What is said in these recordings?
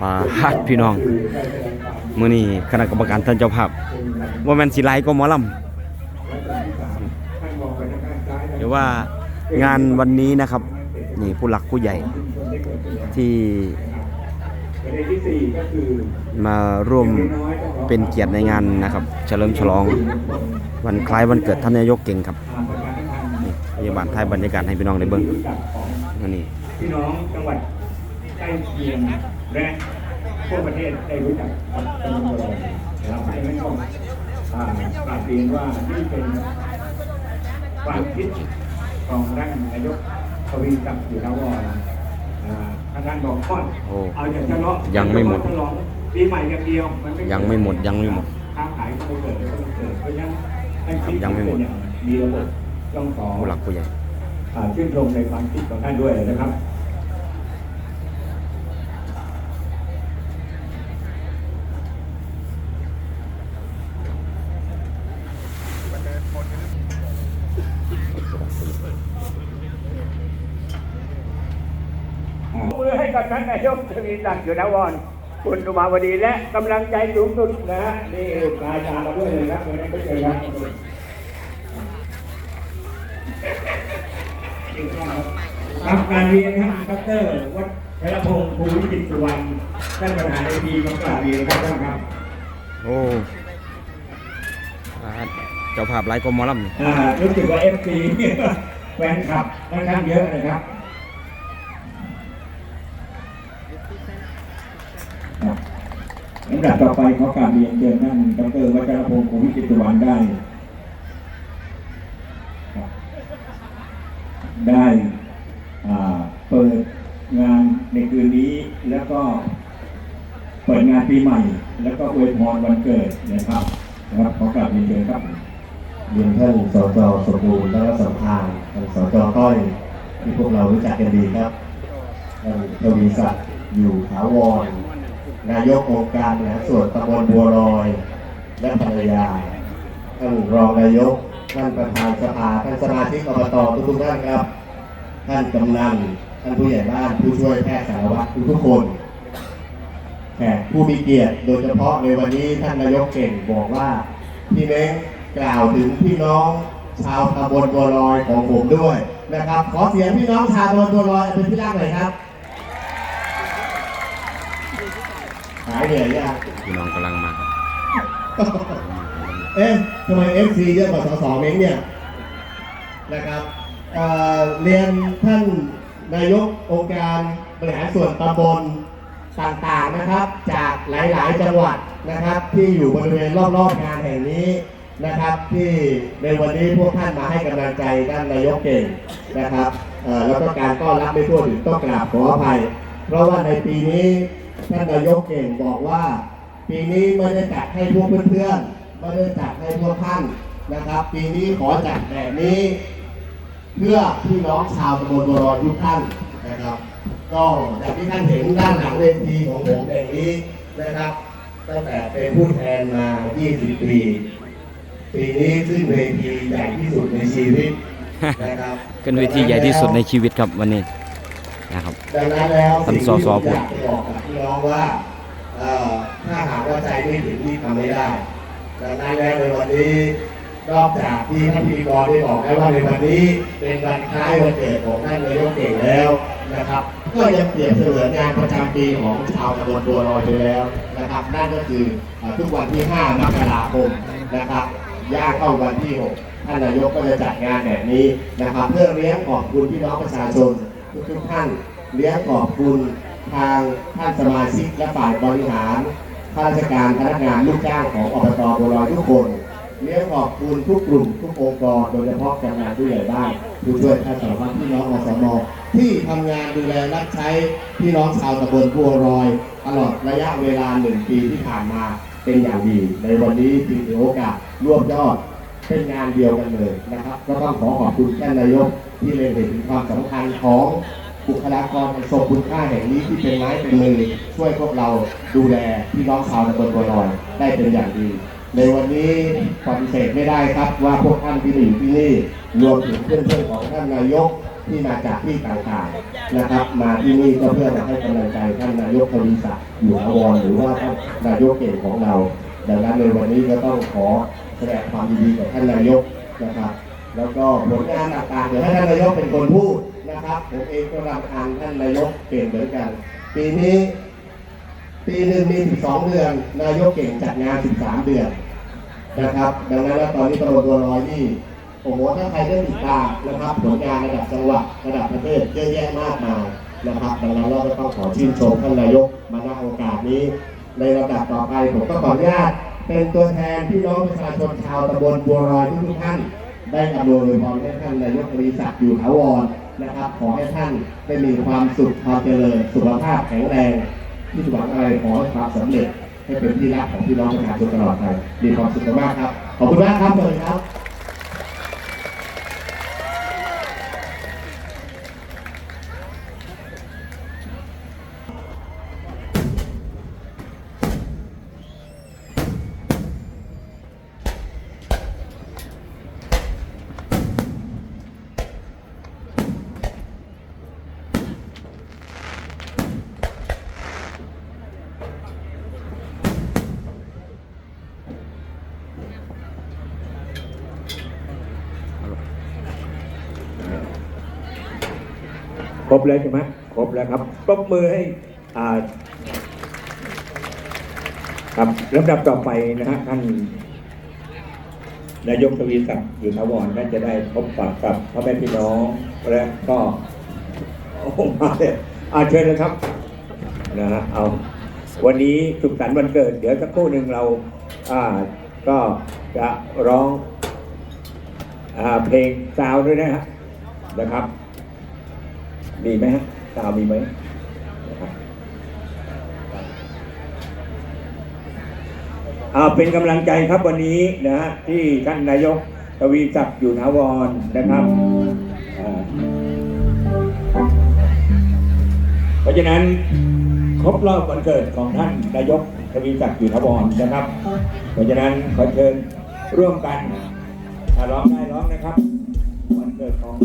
ปาฮัดพี่น้องมื้อนี้คณะกรรมการท่านเจ้าภาพว่าแม่นสิไลก็หมอลำหรือว่างานวันนี้นะครับ นี่ผู้หลักผู้ใหญ่ที่มาร่วมเป็นเกียรติในงานนะครับ เฉลิมฉลอง วันคล้ายวันเกิดท่านนายกเก่งครับนี่พยาบาลไทยบรรยากาศให้พี่น้องได้เบิ่งนนี้พี่น้องจังหวัด ใกล้เคียงและทั่วประเทศได้รู้จักกับตำรวจนะครับดังนั้นก็อ่ากราบเรียนว่านี่เป็นความคิดของท่านนายกทวีศักดิ์อยู่แล้วว่าอาท่านท่านบอกก่อนเอาอย่างฉลองยังไม่หมดปีใหม่อย่างเดียวมันยังไม่หมดยังไม่หมดค้าขายก็ไม่เกิดก็ไม่เกิดเพราะฉะนั้นยังไม่หมดมีระบบต้องขอผู้หลักผู้ใหญ่ชื่นชมในความคิดของท่านด้วยนะครับ มือให้กับท่านนายกทวีศักดิ์อยู่นวรคุณสุมาวดีและกำลังใจสูงสุดนะฮะนี่กายตามมาด้วยเลยครับวันนี้ก็เจอครับครับการเรียนครับดรวัชรพงศ์ภูมิจิตสุวรรณท่านประธานในทีของกราบเรียนครับท่านครับ โอ้ปาดเจ้าภาพไลก็หมอลำนี่อ่ารู้สึกว่าเอฟซีแฟนคลับค่อนข้างเยอะนะครับครับ ลำดับต่อไปขอกราบเรียนเชิญท่านดรวัชรพงศ์ภูมิจิตสุวรรณได้ครับได้เปิดงานในคืนนี้แล้วก็เปิดงานปีใหม่ แล้วก็อวยพรวันเกิดนะครับนะครับขอกราบเรียนเชิญครับเรียนท่านสจสมบูรณ์และสัมพานธ์ท่านสจก้อยที่พวกเรารู้จักกันดีครับท่านทวีศักดิ์อยู่ถาวร นายกองค์การบริหารส่วนตำบลบัวลอย และภรรยา ท่านรองนายก ท่านประธานสภา ท่านสมาชิกอบตทุกท่านครับ ท่านกำนัน ท่านผู้ใหญ่บ้าน ผู้ช่วยแพทย์สารวัตรทุกคนแขกผู้มีเกียรติ โดยเฉพาะในวันนี้ท่านนายกเก่งบอกว่า พี่เม้งกล่าวถึงพี่น้องชาวตำบลบัวลอยของผมด้วยนะครับ ขอเสียงพี่น้องชาวตำบลบัวลอยเป็นที่รักหน่อยครับ หายเหนื่อยยังพี่น้องกำลังมาเอ๊ะทำไมเอฟซีเยอะกว่าสสเม้งเนี่ยนะครับเอ่อเรียนท่านนายกองค์การบริหารส่วนตำบลต่างๆนะครับ จากหลายๆจังหวัดนะครับ ที่อยู่บริเวณรอบๆงานแห่งนี้นะครับ ที่ในวันนี้พวกท่านมาให้กำลังใจท่านนายกเก่งนะครับเอ่อแล้วก็การต้อนรับไม่ทั่วถึงต้องกราบขออภัย เพราะว่าในปีนี้ ท่านนายกเก่งบอกว่า ปีนี้ไม่ได้จัดให้พวกเพื่อนๆไม่ได้จัดให้พวกท่านนะครับ ปีนี้ขอจัดแบบนี้ เพื่อพี่น้องชาวตำบลบัวลอทุกท่านนะครับ ก็อย่างที่ท่านเห็นด้านหลังเวทีของผมแห่งนี้นะครับตั้งแต่เป็นผู้แทนมา 20 ปี ปีนี้ขึ้นเวทีใหญ่ที่สุดในชีวิตนะครับ เป็นเวทีใหญ่ที่สุดในชีวิตครับวันนี้ นะครับดังนั้นแล้วท่านสิ่งสที่สผมพูอดยากจะบอกกับพี่น้องว่าเอ่อถ้าหากว่าใจไม่ถึงที่ทำไม่ได้ดังนั้นแล้วในวันนี้นอกจากที่ท่านพิธีกรได้บอกแล้วว่าในวันนี้เป็นวันคล้ายวันเกิดของท่านนายกเก่งแล้วนะครับ ก็ยังเปรียบเสมือนงานประจำปีของชาวตำบลบัวลอยไปแล้วนะครับ นั่นก็คือเอ่อทุกวันที่ 5 มกราคมนะครับย่างเข้าวันที่ 6 ท่านนายกก็จะจัดงานแบบนี้นะครับ เพื่อเลี้ยงขอบคุณพี่น้องประชาชน ทุกท่านเลี้ยงขอบคุณทางท่านสมาชิกและฝ่ายบริหารข้าราชการพนักงานลูกจ้างของอบตบัวลอยทุกคนเลี้ยงขอบคุณทุกกลุ่มทุกองค์กรโดยเฉพาะกำนันผู้ใหญ่บ้านผู้ช่วยท่านสารวัตรพี่น้องอสมที่ทำงานดูแลรับใช้พี่น้องชาวตำบลบัวลอย ตลอดระยะเวลาหนึ่งปีที่ผ่านมาเป็นอย่างดี ในวันนี้จึงถือโอกาสรวบยอด เป็นงานเดียวกันเลยนะครับ ก็ต้องขอขอบคุณท่านนายกที่เล็งเห็นถึงความสำคัญของบุคลากรอันทรงคุณค่าแห่งนี้ที่เป็นไม้เป็นมือช่วยพวกเราดูแลพี่น้องชาวตำบลบัวลอยได้เป็นอย่างดี ในวันนี้ปฏิเสธไม่ได้ครับว่าพวกท่านที่อยู่ที่นี่รวมถึงเพื่อนๆของท่านนายกที่มาจากที่ต่างๆนะครับ มาที่นี่ก็เพื่อมาให้กำลังใจท่านนายกทวีศักดิ์อยู่อวรหรือว่าท่านนายกเก่งของเรา ดังนั้นในวันนี้ก็ต้องขอ แสดงความยินดีกับท่านนายกนะครับ แล้วก็ผลงานต่างๆเดี๋ยวให้ท่านนายกเป็นคนพูดนะครับผมเองก็รำคาญท่านนายกเก่งเหมือนกัน ปีนี้ปีหนึ่งมี 12 เดือน นายกเก่งจัดงาน 13 เดือนนะครับ ดังนั้นตอนนี้ตำรวจตัวร้อยนี่โอ้โหถ้าใครได้ติดตามนะครับผลงานระดับจังหวัดระดับประเทศเยอะแยะมากมายนะครับ ดังนั้นเราก็ต้องขอชื่นชมท่านนายกมาณโอกาสนี้ ในระดับต่อไปผมก็ขออนุญาต เป็นตัวแทนพี่น้องประชาชนชาวตำบลบัวลอยทุกท่าน ได้อำนวยพรให้ท่านนายกบริษัทอยู่ถาวรนะครับ ขอให้ท่านได้มีความสุขความเจริญสุขภาพแข็งแรงที่หวังอะไรขอให้ความสำเร็จให้เป็นที่รักของพี่น้องประชาชนตลอดไปมีความสุขมากครับ ขอบคุณมากครับเลยครับ บแล้วใช่ไหมครบแล้วครับปรบมือให้ครับลำดับต่อไปนะฮะท่านนายกทวีศักดิ์อยู่ทาวรน่าจะได้พบปะกับพ่อแม่พี่น้องและก็อ้มาเลยอาเชิญเลยครับนะฮะเอาวันนี้สุขสันต์วันเกิด เดี๋ยวสักครู่หนึ่งเราอ่าก็จะร้องอ่าเพลงซาวด้วยนะฮะนะครับ มีไหมฮะซาวมีไหมนะครับอ่าเป็นกำลังใจครับวันนี้นะฮะที่ท่านนายกทวีศักดิ์อยู่ถาวรนะครับเพราะฉะนั้นครบรอบวันเกิดของท่านนายกทวีศักดิ์อยู่ถาวรนะครับ เพราะฉะนั้นขอเชิญร่วมกันร้องได้ร้องนะครับ วันเกิดของ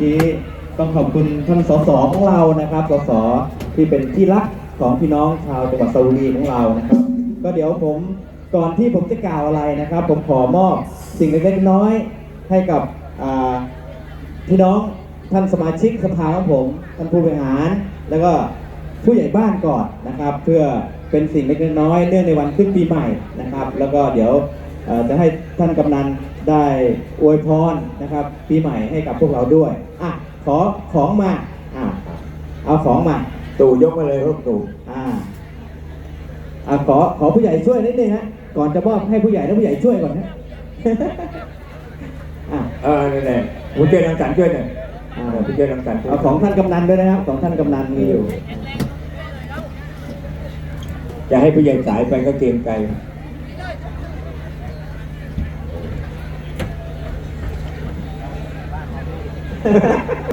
กี้ต้องขอบคุณท่านสสของเรานะครับ สสที่เป็นที่รักของพี่น้องชาวจังหวัดสระบุรีของเรานะครับ ก็เดี๋ยวผมก่อนที่ผมจะกล่าวอะไรนะครับ ผมขอมอบสิ่งเล็กๆน้อยๆให้กับพี่น้องท่านสมาชิกสภาของผมท่านผู้บริหาร แล้วก็ผู้ใหญ่บ้านก่อนนะครับ เพื่อเป็นสิ่งเล็กๆน้อยๆเนื่องในวันขึ้นปีใหม่นะครับ แล้วก็เดี๋ยวจะให้ท่านกำนัน ได้อวยพรนะครับปีใหม่ให้กับพวกเราด้วยอะขอของมาอะเอาของมาตู่ยกมาเลยครับตู่อ่าอะขอขอผู้ใหญ่ช่วยนิดนึงฮะก่อนจะมอบให้ผู้ใหญ่แล้วผู้ใหญ่ช่วยก่อนนะอะเออนี่แหละผมช่วยนางสันช่วยหน่อยอ่าเออพี่ช่วยนางสันช่วยเอาของท่านกำนันด้วยนะครับของท่านกำนันมีอยู่ จะให้ผู้ใหญ่สายไปก็เกรงใจ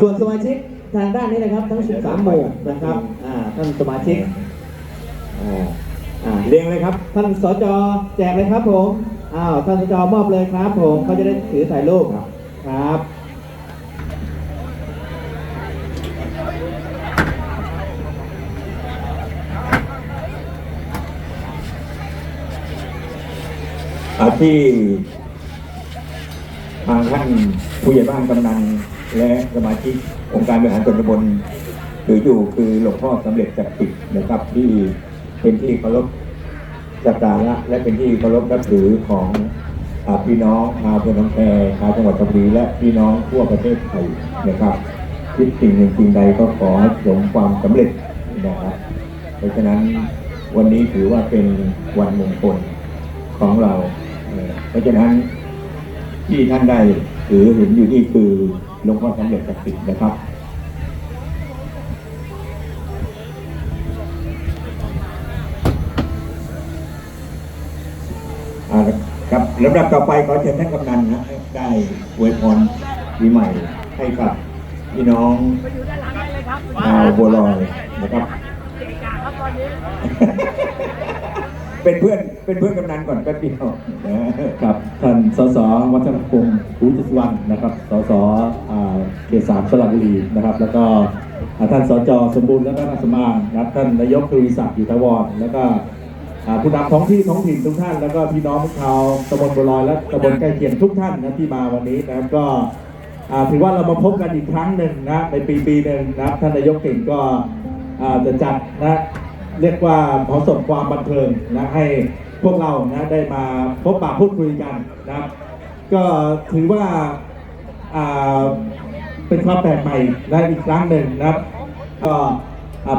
ส่วนสมาชิกทางด้านนี้นะครับ ทั้ง 13 หมู่นะครับท่านสมาชิกเรียงเลยครับ ท่านสจแจกเลยครับผมอ้าวท่านสจมอบเลยครับ ผมเขาจะได้ถือถ่ายรูปครับที่ทางท่านผู้ใหญ่บ้านกำนัน และสมาชิกองค์การบริหารส่วนตำบลถืออยู่คือหลวงพ่อสำเร็จจักริดนะครับที่เป็นที่เคารพสักการะและเป็นที่เคารพนับถือของพี่น้องชาวเพื่อนน้องแพรชาวจังหวัดชลบุรีและพี่น้องทั่วประเทศไทยนะครับคิดสิ่งหนึ่งสิ่งใดก็ขอให้สมความสำเร็จนะครับเพราะฉะนั้นวันนี้ถือว่าเป็นวันมงคลของเรา เพราะฉะนั้นที่ท่านได้ถือเห็นอยู่นี่คือ ลวงพ่อสำเร็จศักดิ์สิทธิ์นะครับครับลำดับต่อไปขอเชิญท่านกำนันนะได้อวยพรปีใหม่ให้กับพี่น้องชาวบัวลอยนะครับ เป็นเพื่อนเป็นเพื่อนกำนันก่อนแป๊บเดียวครับท่านสสวัฒนพงศ์ภูจิตสุวรรณนะครับสสเขตสามสระบุรีนะครับ แล้วก็ท่านสจสมบูรณ์และท่านสมางนะครับท่านนายกทวีศักดิ์อยู่ทวรแล้วก็ผู้นำท้องที่ท้องถิ่นทุกท่านแล้วก็พี่น้องชาวตำบลบัวลอยและตำบลใกล้เคียงทุกท่านนะที่มาวันนี้นะครับก็ถือว่าเรามาพบกันอีกครั้งหนึ่งนะในปีปีหนึ่งนะครับท่านนายกเก่งก็จะจัดนะ เรียกว่าขอส่งความบันเทิงนะให้พวกเรานะได้มาพบปะพูดคุยกันนะครับ ก็ถือว่าเป็นความแปลกใหม่นะอีกครั้งหนึ่งนะครับ ก็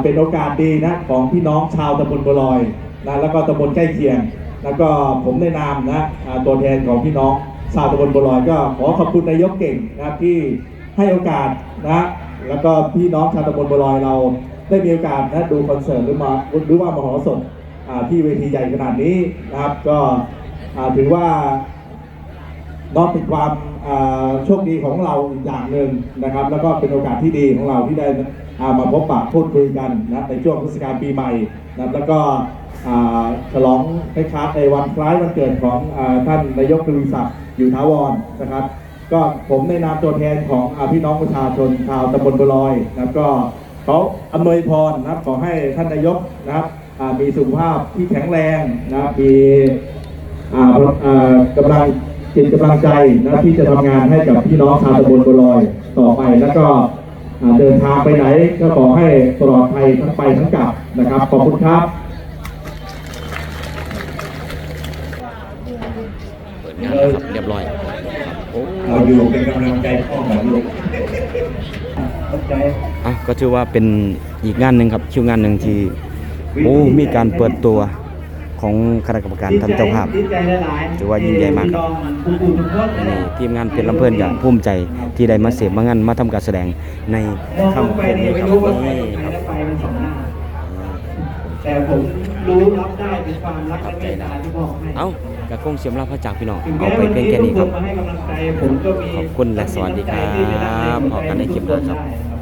เป็นโอกาสดีนะของพี่น้องชาวตำบลบัวลอยนะแล้วก็ตำบลใกล้เคียง แล้วก็ผมในนามนะตัวแทนของพี่น้องชาวตำบลบัวลอยก็ขอขอบคุณนายกเก่งนะครับที่ให้โอกาสนะแล้วก็พี่น้องชาวตำบลบัวลอยเรา ได้มีโอกาสนะดูคอนเสิร์ตหรือมาหรือว่ามหรสพที่เวทีใหญ่ขนาดนี้นะครับ ก็ถือว่านอกเป็นความโชคดีของเราอีกอย่างหนึ่งนะครับ แล้วก็เป็นโอกาสที่ดีของเราที่ได้มาพบปะพูดคุยกันนะในช่วงเทศกาลปีใหม่นะครับแล้วก็ฉลองคล้ายๆในวันคล้ายวันเกิดของอท่านนายกทวีศักดิ์อยู่ท้าวรนะครับ ก็ผมในนามตัวแทนของอพี่น้องประชาชนชาวตำบลบัวลอยนะครับก็ เขาอำนวยพรนะครับขอให้ท่านนายกนะครับอ่ามีสุขภาพที่แข็งแรงนะครับมีอ่าอ่ากำลังจิตกำลังใจนะที่จะทำงานให้กับพี่น้องชาวตำบลบัวลอยต่อไปแล้วก็อ่าเดินทางไปไหนก็ขอให้ปลอดภัยทั้งไปทั้งกลับนะครับ ขอบคุณครับเปิดงานแล้วครับเรียบร้อยโอ้เราอยู่เป็นกำลังใจพ่อของลูกเข้าใจอะ ก็ถือว่าเป็นอีกงานหนึ่งครับคิวงานหนึ่งที่โอ้มีการเปิดตัวของคณะกรรมการท่านเจ้าภาพถือว่ายิ่งใหญ่มากครับนี่ทีมงานเป็นลำเพลินกับภูมิใจที่ได้มาเสพมางานมาทำการแสดงในค่ำคืนนี้ครับนี่ครับแต่ผมรู้รับได้เป็นความรักและเมตตาที่มอบให้เอ้ากระคงเสียมลาพระจากพี่น้องเอาไปเพียงแค่นี้ครับมาให้กำลังใจผมก็มีขอบคุณและสวัสดีครับพบกันในคลิปหน้าครับได้